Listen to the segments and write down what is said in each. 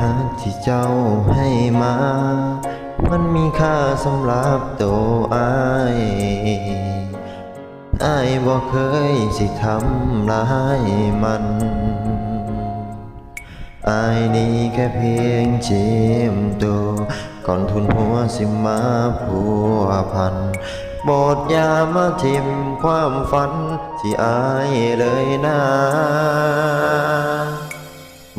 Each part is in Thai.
หักที่เจ้าให้มา มันมีค่าสำหรับตัวอายอายบ่เคยสิทำร้ายมันอายนี่แค่เพียงชิมตัวก่อนทุนหัวสิมาพัวพันบดยามาทิมความฝันที่อายเลยนะ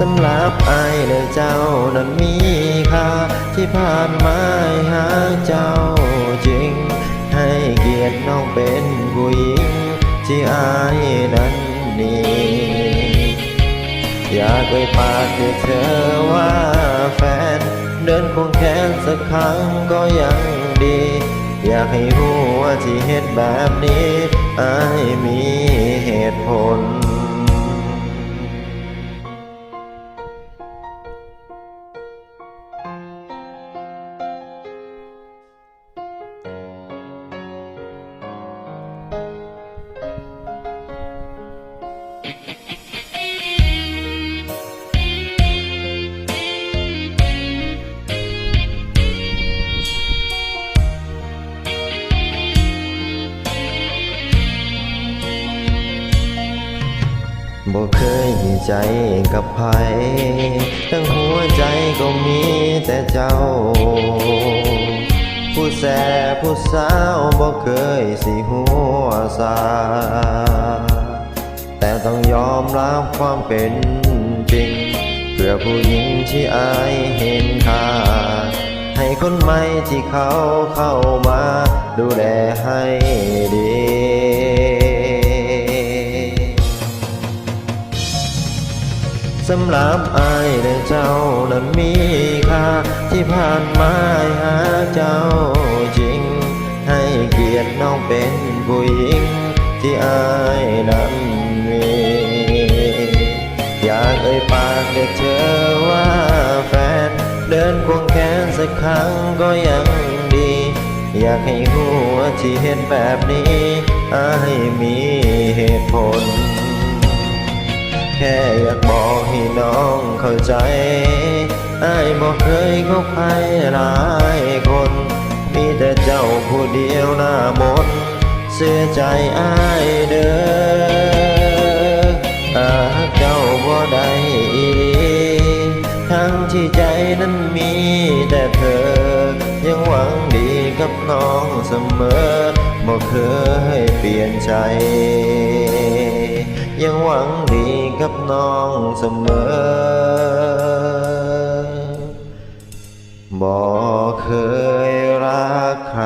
สำหรับไอายและเจ้านั้นมีค่าที่ผ่านมาหาเจ้าจริง ให้เกียรติน้องเป็นผู้หญิง ที่อายนั้นนี่อยากไปปากเรียกเธอว่าแฟน เดินควงแขนสักครั้งก็ยังดี อยากให้รู้ว่าที่เหตุแบบนี้อายมีเหตุผล บ่เคยใจกับใครทั้งหัวใจก็มีแต่เจ้า ผู้แสบผู้สาวบ่เคยสิหัวซาแต่ต้องยอมรับความเป็นจริงเพื่อผู้หญิงที่อายเห็นค่า ให้คนใหม่ที่เขาเข้ามา ดูแลให้ดี สำหรับอายและเจ้านั้นมีค่าที่ผ่านมาหาเจ้าจริง ให้เกียรติน้องเป็นผู้หญิง ที่อายนั้นมี อยากเอ่ยปากเรียกเธอว่าแฟน เดินควงแขนสักครั้งก็ยังดี อยากให้หัวที่เห็นแบบนี้อายมีเหตุผล แค่อยากบอกให้น้องเข้าใจอายบอกเคยคบใครหลายคน มีแต่เจ้าผู้เดียวหน้ามนเสียใจอายเด้อหากเจ้าบ่ได้อีทั้งที่ใจนั้นมีแต่เธอ ยังหวังดีกับน้องเสมอบ่เคยเปลี่ยนใจ ยังหวังดีกับน้องเสมอ บอกเคยรักใคร